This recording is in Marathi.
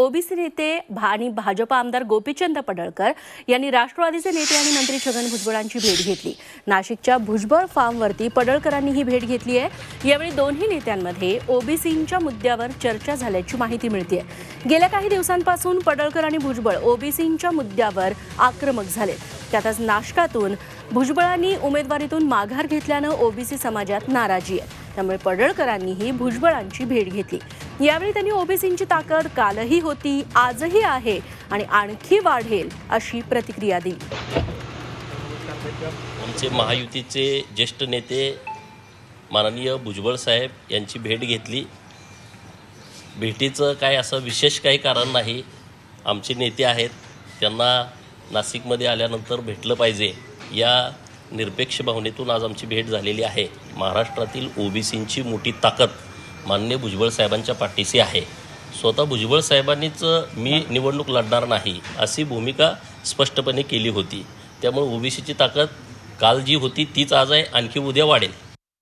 ओबीसी नेते भा- आणि भाजपा आमदार गोपीचंद पडळकर यांनी राष्ट्रवादीचे नेते आणि मंत्री छगन भुजबळांची भेट घेतली. नाशिकच्या भुजबळ फार्मवरती पडळकरांनी ही भेट घेतली आहे. यावेळी दोन्ही नेत्यांमध्ये ओबीसींच्या मुद्द्यावर चर्चा झाल्याची माहिती मिळते गेल्या काही दिवसांपासून पडळकर आणि भुजबळ ओबीसींच्या मुद्द्यावर आक्रमक झाले त्यातच नाशकातून भुजबळांनी उमेदवारीतून माघार घेतल्यानं ओबीसी समाजात नाराजी आहे. त्यामुळे पडळकरांनीही भुजबळांची भेट घेतली. यावेळी त्यांनी ओबीसींची ताकद कालही होती आजही आहे आणि आणखी वाढेल अशी प्रतिक्रिया दिली. आमचे महायुतीचे ज्येष्ठ नेते माननीय भुजबळ साहेब यांची भेट घेतली. भेटीचं काय असं विशेष काही कारण नाही. आमचे नेते आहेत त्यांना नाशिकमध्ये आल्यानंतर भेटलं पाहिजे. या निरपेक्ष भावनेतून आज आमची भेट झालेली आहे. महाराष्ट्रातील ओबीसींची मोठी ताकद. मान्य भुजबळ साहेबांच्या पाठीशी आहे. स्वतः भुजबळ साहेबांनीच मी निवडणूक लढणार नाही अशी भूमिका स्पष्टपणे केली होती. त्यामुळे ओबीसीची ताकद काल जी होती तीच आज आहे आणखी उद्या वाढेल.